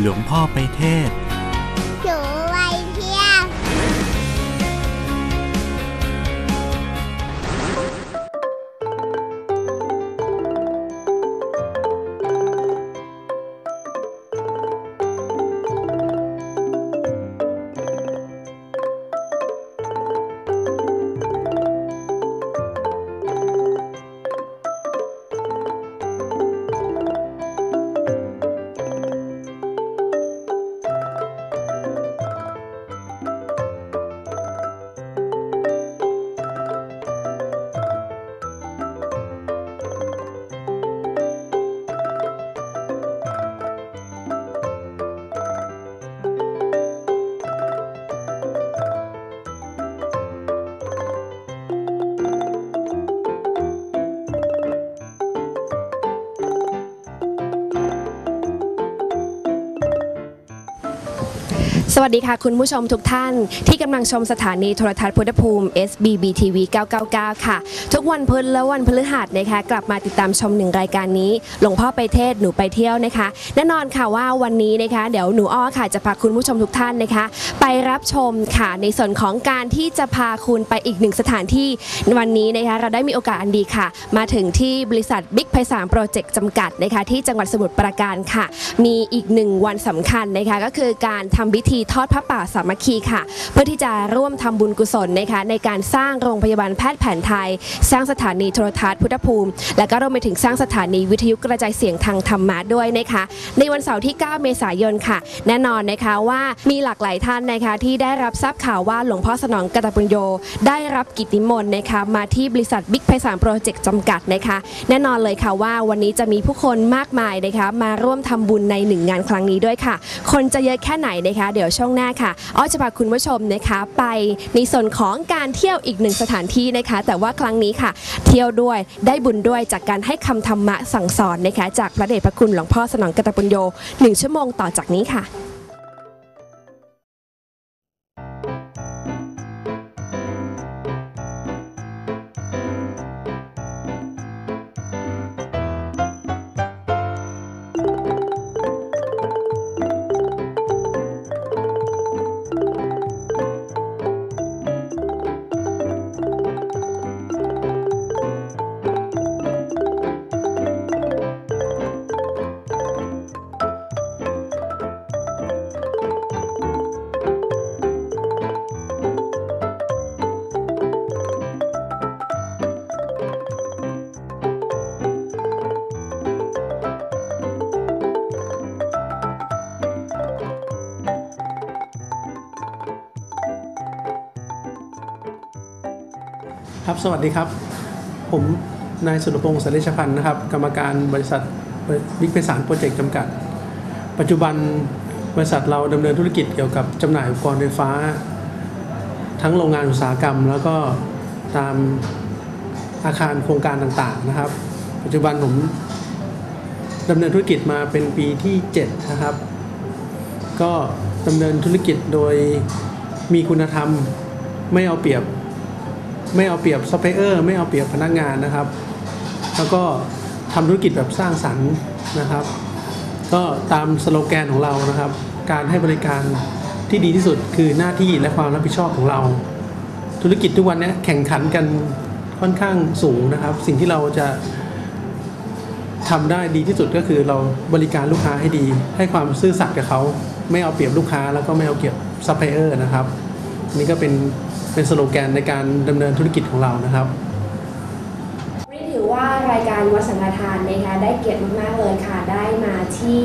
หลวงพ่อไปเทศห วัสดีค่ะ คุณผู้ชมทุกท่าน ที่กำลังชมสถานีโทรทัศน์พุทธภูมิ SBBTV 999 ค่ะ ทุกวันพุธและวันพฤหัสนะคะ กลับมาติดตามชมหนึ่งรายการนี้หลวงพ่อไปเทศหนูไปเที่ยวนะคะ แน่นอนค่ะว่าวันนี้นะคะ เดี๋ยวหนูอ้อค่ะจะพาคุณผู้ชมทุกท่านนะคะ ไปรับชมค่ะในส่วนของการที่จะพาคุณไปอีกหนึ่งสถานที่วันนี้นะคะ เราได้มีโอกาสอันดีค่ะ มาถึงที่บริษัทบิ๊กไพศาลโปรเจกต์จำกัดนะคะที่จังหวัดสมุทรปราการค่ะ มีอีกหนึ่งวันสำคัญนะคะก็คือการทำพิธีทอดพระป่าสามัคคีค่ะ เพื่อที่จะร่วมทำบุญกุศลนะคะในการสร้างโรงพยาบาลแพทย์แผนไทย สร้างสถานีโทรทัศน์พุทธภูมิ และก็รวมไปถึงสร้างสถานีวิทยุกระจายเสียงทางธรรมะด้วยนะคะ ในวันเสาร์ที่ 9 เมษายนค่ะ แน่นอนนะคะว่ามีหลากหลายท่านนะคะที่ได้รับทราบข่าวว่าหลวงพ่อสนองกตปุญโย ได้รับกิตติมนต์นะคะมาที่บริษัทบิ๊กไพศาลโปรเจกต์จำกัดนะคะ แน่นอนเลยค่ะว่าวันนี้จะมีผู้คนมากมายนะคะมาร่วมทำบุญในหนึ่งงานครั้งนี้ด้วยค่ะ คนจะเยอะแค่ไหนนะคะ เดี๋ยวช่วงหน้าค่ะอ้อจะพาคุณผู้ชมนะคะไปในส่วนของการเที่ยวอีกหนึ่งสถานที่นะคะ แต่ว่าครั้งนี้ค่ะ เที่ยวด้วยได้บุญด้วยจากการให้คำธรรมะสั่งสอนนะคะจากพระเดชพระคุณหลวงพ่อสนองกตปุญโยหนึ่งชั่วโมงต่อจากนี้ค่ะ ครับสวัสดีครับ ผมนายสุรพงศ์สันติชพันธ์นะครับ กรรมการบริษัทบิ๊กไพศาลโปรเจกต์จำกัด ปัจจุบันบริษัทเราดำเนินธุรกิจเกี่ยวกับจำหน่ายอุปกรณ์ไฟฟ้า ทั้งโรงงานอุตสาหกรรม แล้วก็ตามอาคารโครงการต่างๆนะครับ ปัจจุบันผมดำเนินธุรกิจมาเป็นปีที่ 7 นะครับ ก็ดำเนินธุรกิจโดยมีคุณธรรมไม่เอาเปรียบ ไม่เอาเปรียบซัพพลายเออร์ไม่เอาเปรียบพนักงานนะครับ แล้วก็ทำธุรกิจแบบสร้างสรรค์นะครับ ก็ตามสโลแกนของเรานะครับ การให้บริการที่ดีที่สุดคือหน้าที่และความรับผิดชอบของเรา ธุรกิจทุกวันนี้แข่งขันกันค่อนข้างสูงนะครับ สิ่งที่เราจะทำได้ดีที่สุดก็คือเราบริการลูกค้าให้ดี ให้ความซื่อสัตย์กับเขา ไม่เอาเปรียบลูกค้าแล้วก็ไม่เอาเปรียบซัพพลายเออร์นะครับ นี่ก็เป็น เป็นสโลแกนในการดำเนินธุรกิจของเรานะครับวันนี้ถือว่ารายการวัดสังฆทานนะคะได้เกียรติมากๆเลยค่ะ ได้มาที่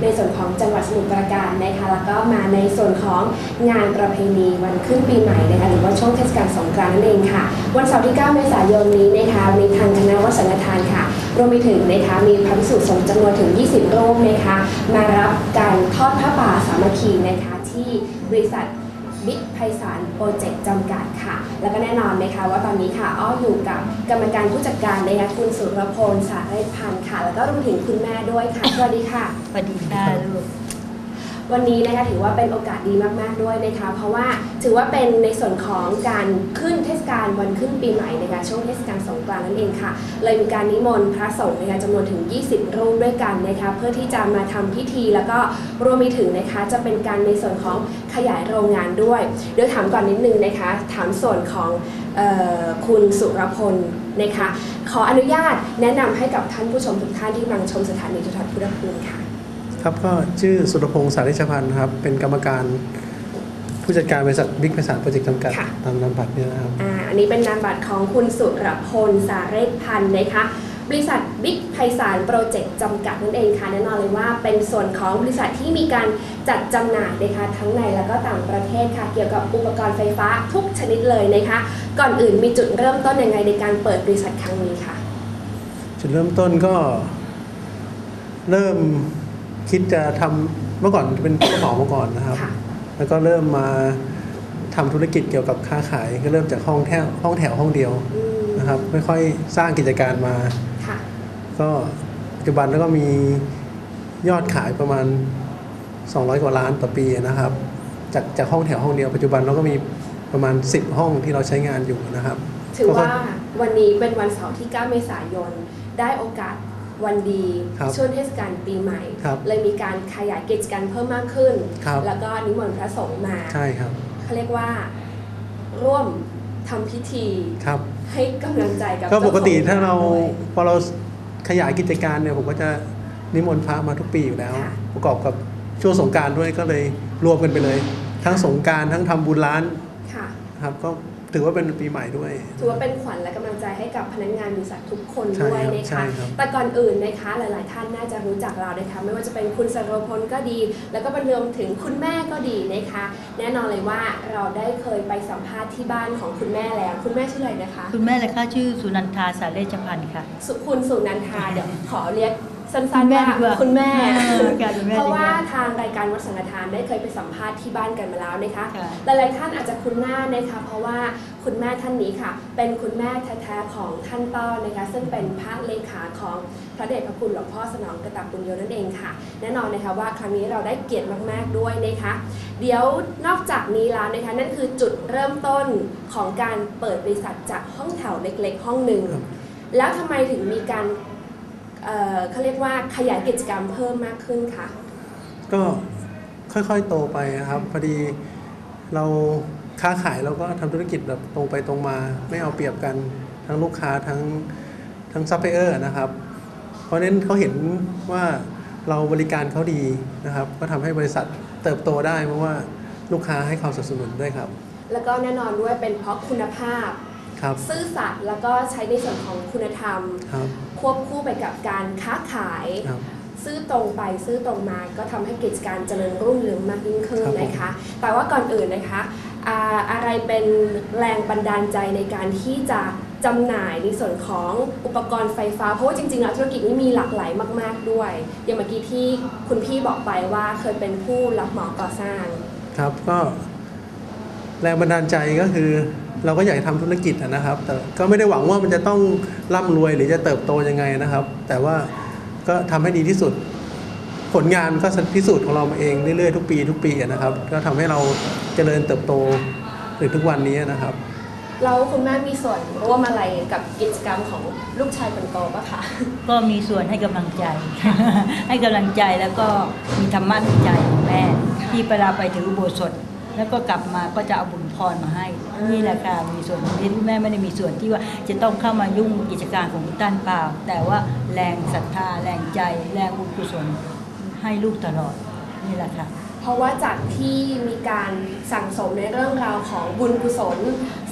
ในส่วนของจังหวัดสมุทรปราการนะคะแล้วก็มาในส่วนของงานประเพณีวันขึ้นปีใหม่นะคะหรือว่าช่วงเทศกาลสงกรานต์นั่นเองค่ะ วันเสาร์ที่ 9 เมษายนนี้นะคะมีทางคณะวัดสังฆทานค่ะรวมไปถึงนะคะมีพระภิกษุสงฆ์จำนวนถึง 20รูปนะคะมารับการทอดพระป่าสามัคคีนะคะที่บริษัท บิ๊กไพศาลโปรเจกต์จำกัดค่ะ แล้วก็แน่นอนนะคะว่าตอนนี้ค่ะอ้ออยู่กับกรรมการผู้จัดการนะคะคุณสุรพลสาเรศพันธ์ค่ะ แล้วก็รวมถึงคุณแม่ด้วยค่ะ สวัสดีค่ะ สวัสดีค่ะลูก วันนี้นะคะถือว่าเป็นโอกาสดีมากๆด้วยนะคะ เพราะว่าถือว่าเป็นในส่วนของการขึ้นเทศกาลวันขึ้นปีใหม่นะคะช่วงเทศกาลสงกรานต์นั่นเองค่ะ เลยมีการนิมนต์พระสงฆ์นะคะจำนวนถึง 20 รูปด้วยกันนะคะเพื่อที่จะมาทำพิธี แล้วก็รวมไปถึงนะคะจะเป็นการในส่วนของขยายโรงงานด้วยเดี๋ยวถามก่อนนิดนึงนะคะถามส่วนของออคุณสุรพลนะคะขออนุญาตแนะนำให้กับท่านผู้ชมทุกท่านที่กำลังชมสถานีโทรทัศน์พุทธภูมิค่ะ ครับก็ชื่อสุรพงศ์สาริชพันธ์ครับ เป็นกรรมการผู้จัดการบริษัทบิ๊กไพศาลโปรเจกต์จำกัดค่ะ ตามนามบัตรเนี่ยนะครับ อ่าอันนี้เป็นนามบัตรของคุณสุรพลสาเรศพันธ์นะคะ บริษัทบิ๊กไพศาลโปรเจกต์จำกัดนั่นเองค่ะแน่นอนเลยว่าเป็นส่วนของบริษัทที่มีการจัดจำหน่ายนะคะทั้งในและก็ต่างประเทศค่ะ เกี่ยวกับอุปกรณ์ไฟฟ้าทุกชนิดเลยนะคะ ก่อนอื่นมีจุดเริ่มต้นยังไงในการเปิดบริษัทครั้งนี้ค่ะ จุดเริ่มต้นก็เริ่ม คิดจะทำเมื่อก่อนเป็นผู้รับเหมามาก่อนนะครับค่ะแล้วก็เริ่มมาทำธุรกิจเกี่ยวกับค้าขายก็เริ่มจากห้องแถวห้องแถวห้องเดียวอืมนะครับไม่ค่อยสร้างกิจการมาค่ะก็ปัจจุบันแล้วก็มียอดขายประมาณ 200 กว่าล้านต่อปีนะครับ จากจากห้องแถวห้องเดียวปัจจุบันเราก็มีประมาณ 10 ห้องที่เราใช้งานอยู่นะครับ ถือว่าวันนี้เป็นวันเสาร์ที่ 9 เมษายนได้โอกาส วันดีครับช่วงเทศกาลปีใหม่ ครับเลยมีการขยายกิจการเพิ่มมากขึ้น ครับ แล้วก็นิมนต์พระสงฆ์มาใช่ครับเขาเรียกว่าร่วมทำพิธีครับ ให้กำลังใจกับก็ปกติจ้ขถ้าเราด้วย พอเราขยายกิจการเนี่ยผมก็จะนิมนต์พระมาทุกปีอยู่แล้ว ค่ะ ประกอบกับช่วงสงกรารด้วยก็เลยรวมกันไปเลย ทั้งสงกรารทั้งทำบุญร้านค่ะ นะครับก็ ถือว่าเป็นปีใหม่ด้วย ถือว่าเป็นขวัญและกำลังใจให้กับพนักงานบริษัททุกคนใช่ด้วยครับนะใช่คะครับแต่ก่อนอื่นนะคะหลาย ๆ ท่านน่าจะรู้จักเรานะคะไม่ว่าจะเป็นคุณสรพลก็ดี แล้วก็เป็นรวมถึงคุณแม่ก็ดีนะคะ แน่นอนเลยว่าเราได้เคยไปสัมภาษณ์ที่บ้านของคุณแม่แล้ว คุณแม่ชื่ออะไรนะคะ คุณแม่เลยค่ะชื่อสุนันทาสาเลชพันธ์ค่ะ สุคุณสุนันทาเดี๋ยวขอเรียก สั้คุนณๆแม่ว่าดีกว่าคุณแม่เออค่ะคุณแม่ เพราะว่าดีกว่าทางรายการวัดสังฆทานได้เคยไปสัมภาษณ์ที่บ้านกันมาแล้วนะคะค่ะหลายๆท่านอาจจะคุ้นหน้านะคะเพราะว่าคุณแม่ท่านนี้ค่ะ เป็นคุณแม่แท้ๆของท่านต้อนะคะซึ่งเป็นพระเลขาของพระเดชพระคุณหลวงพ่อสนองกระตับบุญโยนั่นเองค่ะ แน่นอนนะคะว่าครั้งนี้เราได้เกียรติมากๆด้วยนะคะ เดี๋ยวนอกจากนี้แล้วนะคะนั่นคือจุดเริ่มต้นของการเปิดบริษัทจากห้องแถวเล็กๆ ห้องหนึ่งครับแล้วทำไมถึงมีการ เอ่อเขาเรียกว่าขยายกิจกรรมเพิ่มมากขึ้นคะก็ค่อยๆโตไปนะครับพอดีเราค้าขายเราก็ทำธุรกิจแบบตรงไปตรงมา ไม่เอาเปรียบกันทั้งลูกค้าทั้งทั้งซัพพลายเออร์นะครับ เพราะฉะนั้นเขาเห็นว่าเราบริการเขาดีนะครับ ก็ทำให้บริษัทเติบโตได้เพราะว่าลูกค้าให้ความสนับสนุนด้วยครับ แล้วก็แน่นอนด้วยเป็นเพราะคุณภาพครับซื่อสัตย์แล้วก็ใช้ในส่วนของคุณธรรมครับ ควบคู่ไปกับการค้าขาย ครับ ซื่อตรงไปซื่อตรงมาก็ทำให้กิจการเจริญรุ่งเรืองมากยิ่งขึ้นครับผม นะคะ แต่ว่าก่อนอื่นนะคะอ่าอะไรเป็นแรงบันดาลใจในการที่จะจำหน่ายในส่วนของอุปกรณ์ไฟฟ้า เพราะว่าจริงๆแล้วธุรกิจนี้มีหลากหลายมาก ๆด้วย อย่างเมื่อกี้ที่คุณพี่บอกไปว่าเคยเป็นผู้รับเหมาก่อสร้าง ครับก็แรงบันดาลใจก็คือ เราก็อยากทำธุรกิจอะนะครับ แต่ก็ไม่ได้หวังว่ามันจะต้องร่ำรวยหรือจะเติบโตยังไงนะครับ แต่ว่าก็ทำให้ดีที่สุด ผลงานก็พิสูจน์ของเรามาเองเรื่อยๆทุกปี ทุกปีอะนะครับ ก็ทำให้เราเจริญเติบโตถึงทุกวันนี้นะครับแล้วคุณแม่มีส่วนร่วมอะไรกับกิจกรรมของลูกชายคนโตปะคะก็มีส่วนให้กำลังใจ ให้กำลังใจแล้วก็มีธรรมะในใจของแม่ที่เวลาไปถืออุโบสถ แล้วก็กลับมาก็จะเอาบุญพรมาให้นี่แหละค่ะมีส่วนที่แม่ไม่ได้มีส่วนที่ว่าจะต้องเข้ามายุ่งกิจการของคุณต้านเปล่า แต่ว่าแรงศรัทธา แรงใจ แรงบุญกุศลให้ลูกตลอดนี่แหละค่ะ เพราะว่าจากที่มีการสั่งสมในเรื่องราวของบุญกุศล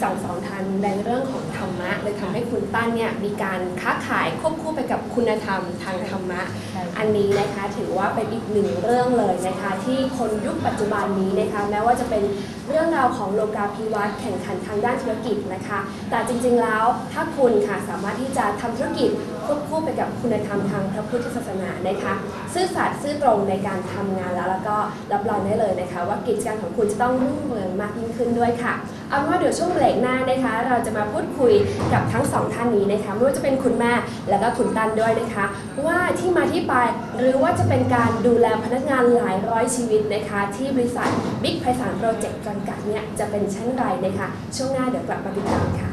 สั่งสอนทันในเรื่องของธรรมะเลยทำให้คุณตั้นเนี่ยมีการค้าขายควบคู่ไปกับคุณธรรมทางธรรมะใช่ค่ะอันนี้นะคะถือว่าเป็นอีกหนึ่งเรื่องเลยนะคะ ที่คนยุคปัจจุบันนี้นะคะแม้ว่าจะเป็นเรื่องราวของโลกาภิวัตน์แข่งขันทางด้านธุรกิจนะคะ แต่จริงๆแล้วถ้าคุณค่ะสามารถที่จะทำธุรกิจ ควบคู่ไปกับคุณธรรมทางพระพุทธศาสนานะคะ ซื่อสัตย์ซื่อตรงในการทำงานแล้ว แล้วก็รับรองได้เลยนะคะ ว่ากิจการของคุณจะต้องรุ่งเรืองมากยิ่งขึ้นด้วยค่ะเอาว่าเดี๋ยวช่วงเบรกหน้านะคะ เราจะมาพูดคุยกับทั้งสองท่านนี้นะคะไม่ว่าจะเป็นคุณแม่แล้วก็คุณตันด้วยนะคะ ว่าที่มาที่ไปหรือว่าจะเป็นการดูแลพนักงานหลายร้อยชีวิตนะคะ ที่บริษัทบิ๊กไพศาลโปรเจกต์จำกัดเนี่ยจะเป็นเช่นไรนะคะ ช่วงหน้าเดี๋ยวกลับมาติดตามค่ะ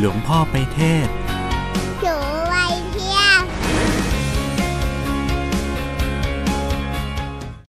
หลวงพ่อไปเทศ